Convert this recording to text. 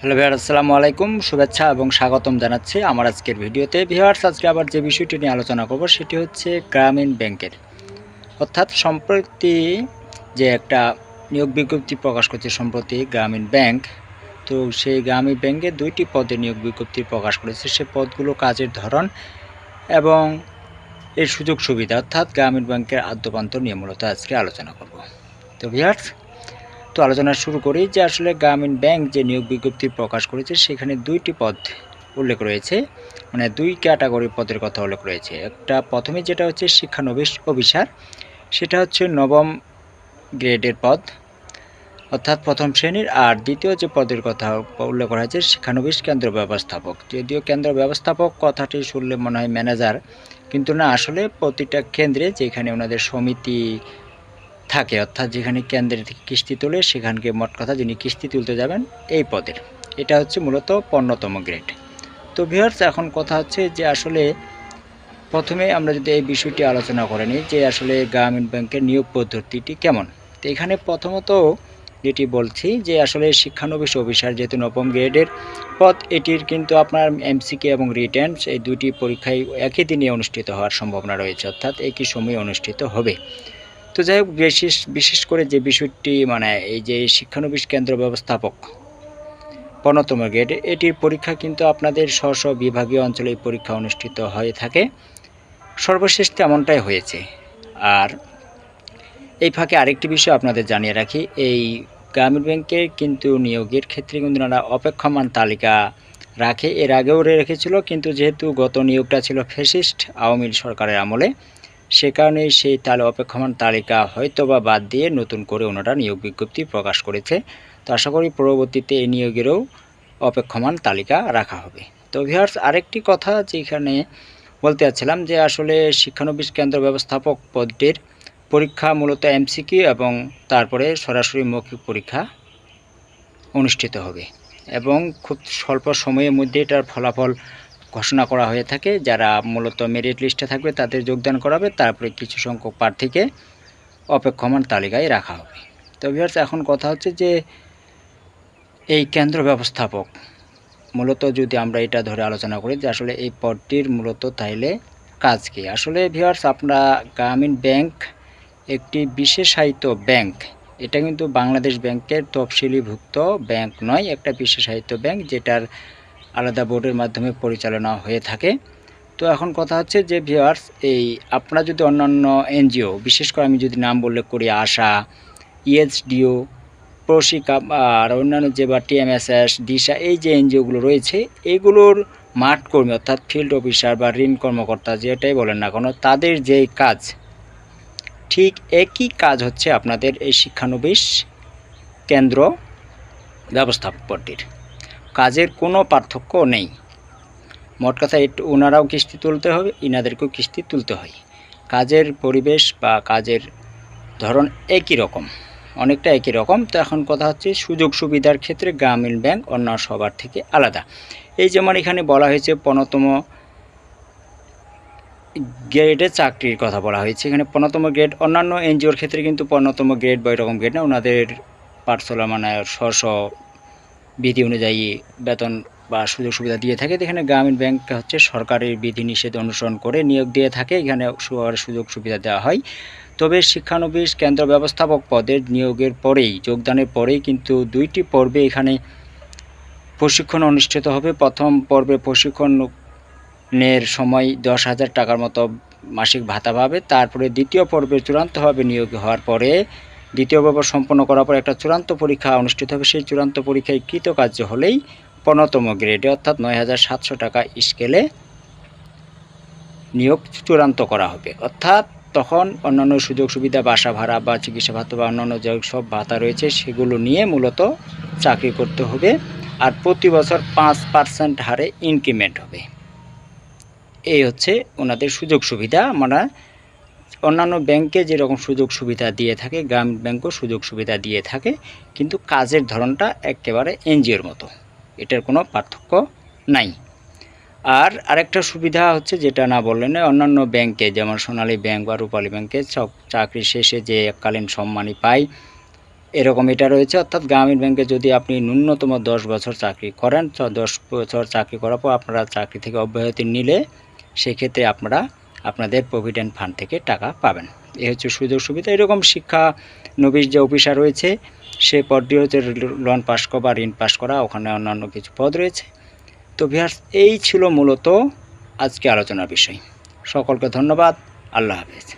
Hello Vihar আসসালামু আলাইকুম, শুভেচ্ছা এবং স্বাগতম জানাচ্ছি আমার আজকের ভিডিওতে। ভিহার্স আজকে আবার যে বিষয়টি নিয়ে আলোচনা করব সেটি হচ্ছে গ্রামীণ ব্যাংকের। অর্থাৎ সম্প্রতি যে একটা নিয়োগ বিজ্ঞপ্তি প্রকাশ করছে সম্প্রতি গ্রামীণ ব্যাংক, তো সেই গ্রামীণ ব্যাংকে দুইটি পদে নিয়োগ বিজ্ঞপ্তি প্রকাশ করেছে। সে পদগুলো কাজের ধরন এবং এর সুযোগ সুবিধা, অর্থাৎ গ্রামীণ ব্যাংকের আদ্যপান্ত নিয়ে মূলত আজকে আলোচনা করব। তো ভিহার্স তো আলোচনা শুরু করি যে আসলে গ্রামীণ ব্যাংক যে নিয়োগ বিজ্ঞপ্তি প্রকাশ করেছে, সেখানে দুইটি পদ উল্লেখ রয়েছে। মানে দুই ক্যাটাগরি পদের কথা উল্লেখ রয়েছে। একটা প্রথমে যেটা হচ্ছে শিক্ষানবিশ অফিসার সেটা হচ্ছে নবম গ্রেডের পদ, অর্থাৎ প্রথম শ্রেণির। আর দ্বিতীয় যে পদের কথা উল্লেখ করা হয়েছে শিক্ষানবিশ কেন্দ্র ব্যবস্থাপক। যদিও কেন্দ্র ব্যবস্থাপক কথাটি শুনলে মনে হয় ম্যানেজার, কিন্তু না, আসলে প্রতিটা কেন্দ্রে যেখানে ওনাদের সমিতি থাকে, অর্থাৎ যেখানে কেন্দ্রের থেকে কিস্তি তোলে, সেখানকে মোট কথা যিনি কিস্তি তুলতে যাবেন, এই পদের। এটা হচ্ছে মূলত পণ্যতম গ্রেড। তো ভিউয়ার্স এখন কথা হচ্ছে যে আসলে প্রথমে আমরা যদি এই বিষয়টি আলোচনা করে নিই যে আসলে গ্রামীণ ব্যাংকের নিয়োগ পদ্ধতিটি কেমন। তো এখানে প্রথমত যেটি বলছি যে আসলে শিক্ষানবিশ অফিসার যেহেতু নবম গ্রেডের পদ, এটির কিন্তু আপনার এমসিকে এবং রিটেন্স এই দুটি পরীক্ষায় একই দিনে অনুষ্ঠিত হওয়ার সম্ভাবনা রয়েছে, অর্থাৎ একই সময়ে অনুষ্ঠিত হবে। তো যাই হোক, বিশেষ বিশেষ করে যে বিষয়টি মানে এই যে শিক্ষানবিশ কেন্দ্র ব্যবস্থাপক পনেরোতম গ্রেড, এটির পরীক্ষা কিন্তু আপনাদের স্ব স্ব বিভাগীয় অঞ্চলে পরীক্ষা অনুষ্ঠিত হয়ে থাকে। সর্বশেষ তেমনটাই হয়েছে। আর এই ফাঁকে আরেকটি বিষয় আপনাদের জানিয়ে রাখি, এই গ্রামীণ ব্যাংকের কিন্তু নিয়োগের ক্ষেত্রে কিন্তু ওনারা অপেক্ষমান তালিকা রাখে। এর আগেও রেখেছিল, কিন্তু যেহেতু গত নিয়োগটা ছিল ফেসিস্ট আওয়ামী সরকারের আমলে সে কারণে সেই তালে অপেক্ষমান তালিকা হয়তো বা বাদ দিয়ে নতুন করে ওনারা নিয়োগ বিজ্ঞপ্তি প্রকাশ করেছে। তো আশা করি পরবর্তীতে এই নিয়োগেরও অপেক্ষমান তালিকা রাখা হবে। তো ভিহার্স আরেকটি কথা যেখানে বলতে চাচ্ছিলাম যে আসলে শিক্ষানবিশ কেন্দ্র ব্যবস্থাপক পদটির পরীক্ষা মূলত এমসিকিউ এবং তারপরে সরাসরি মৌখিক পরীক্ষা অনুষ্ঠিত হবে এবং খুব স্বল্প সময়ের মধ্যে এটার ফলাফল ঘোষণা করা হয়ে থাকে, যারা মূলত মেরিট লিস্টে থাকবে তাদের যোগদান করাবে তারপরে কিছু সংখ্যক প্রার্থীকে অপেক্ষমান তালিকায় রাখা হবে। তো ভিউয়ার্স এখন কথা হচ্ছে যে এই কেন্দ্র ব্যবস্থাপক, মূলত যদি আমরা এটা ধরে আলোচনা করি যে আসলে এই পদটির মূলত তাইলে কাজ কি? আসলে ভিউয়ার্স আপনারা গ্রামীণ ব্যাংক, একটি বিশেষায়িত ব্যাংক, এটা কিন্তু বাংলাদেশ ব্যাংকের তফসিলিভুক্ত ব্যাংক নয়, একটা বিশেষায়িত ব্যাংক যেটার আলাদা বোর্ডের মাধ্যমে পরিচালনা হয়ে থাকে। তো এখন কথা হচ্ছে যে ভিওয়ার্স এই আপনারা যদি অন্যান্য এনজিও, বিশেষ করে আমি যদি নাম উল্লেখ করি, আশা ইএসডিও প্রশিকা, আর অন্যান্য যে বা টিএমএসএস দিশা, এই যে এনজিওগুলো রয়েছে এইগুলোর মাঠ কর্মী অর্থাৎ ফিল্ড অফিসার বা ঋণ কর্মকর্তা, যেটাই বলেন না কোনো, তাদের যেই কাজ, ঠিক একই কাজ হচ্ছে আপনাদের এই শিক্ষানবিশ কেন্দ্র ব্যবস্থাপক পদটির কাজের কোনো পার্থক্য নেই। মোট কথা একটু ওনারাও কিস্তি তুলতে হবে, ইনাদেরকেও কিস্তি তুলতে হয়। কাজের পরিবেশ বা কাজের ধরন একই রকম, অনেকটা একই রকম। তো এখন কথা হচ্ছে, সুযোগ সুবিধার ক্ষেত্রে গ্রামীণ ব্যাংক অন্য সবার থেকে আলাদা। এই যেমন এখানে বলা হয়েছে, পনেরোতম গ্রেডে চাকরির কথা বলা হয়েছে। এখানে পনেরোতম গ্রেড, অন্যান্য এনজিওর ক্ষেত্রে কিন্তু পনেরোতম গ্রেড বা এরকম গ্রেড না, ওনাদের পার্সোনাল মানে স্ব বিধি অনুযায়ী বেতন বা সুযোগ সুবিধা দিয়ে থাকে। এখানে গ্রামীণ ব্যাংক হচ্ছে সরকারের বিধিনিষেধ অনুসরণ করে নিয়োগ দিয়ে থাকে। এখানে সুযোগ সুবিধা দেওয়া হয়। তবে শিক্ষানবিশ কেন্দ্র ব্যবস্থাপক পদের নিয়োগের পরেই, যোগদানের পরেই কিন্তু দুইটি পর্বে এখানে প্রশিক্ষণ অনুষ্ঠিত হবে। প্রথম পর্বে প্রশিক্ষণের সময় দশ হাজার টাকার মতো মাসিক ভাতা পাবে। তারপরে দ্বিতীয় পর্বে চূড়ান্তভাবে নিয়োগ হওয়ার পরে দ্বিতীয় পর্ব সম্পন্ন করার পর একটা চূড়ান্ত পরীক্ষা অনুষ্ঠিত হবে। সেই চূড়ান্ত পরীক্ষায় কৃতকার্য হলেই পনেরোতম গ্রেডে, অর্থাৎ নয় হাজার সাতশো টাকা স্কেলে নিয়োগ চূড়ান্ত করা হবে। অর্থাৎ তখন অন্যান্য সুযোগ সুবিধা, বাসা ভাড়া বা চিকিৎসা ভাতা বা অন্যান্য যে সব ভাতা রয়েছে, সেগুলো নিয়ে মূলত চাকরি করতে হবে। আর প্রতি বছর পাঁচ পার্সেন্ট হারে ইনক্রিমেন্ট হবে। এই হচ্ছে ওনাদের সুযোগ সুবিধা। মানে অন্যান্য ব্যাংকে যেরকম সুযোগ সুবিধা দিয়ে থাকে গ্রামীণ ব্যাংকও সুযোগ সুবিধা দিয়ে থাকে, কিন্তু কাজের ধরনটা একেবারে এনজিওর মতো। এটার কোনো পার্থক্য নাই। আর আরেকটা সুবিধা হচ্ছে যেটা না বললেন অন্যান্য ব্যাংকে, যেমন সোনালী ব্যাংক বা রূপালী ব্যাংকে সব চাকরি শেষে যে এককালীন সম্মানই পায়, এরকম এটা রয়েছে। অর্থাৎ গ্রামীণ ব্যাংকে যদি আপনি ন্যূনতম দশ বছর চাকরি করেন দশ বছর চাকরি করার পর আপনারা চাকরি থেকে অব্যাহতি নিলে, সেক্ষেত্রে আপনারা আপনাদের প্রভিডেন্ট ফান্ড থেকে টাকা পাবেন। এ হচ্ছে সুযোগ সুবিধা। এরকম শিক্ষা নবিশ যে অফিসার রয়েছে, সে পদটি হচ্ছে লোন পাস করা বা ঋণ পাস করা, ওখানে অন্যান্য কিছু পদ রয়েছে। তো ভিয়ার্স এই ছিল মূলত আজকে আলোচনার বিষয়। সকলকে ধন্যবাদ। আল্লাহ হাফেজ।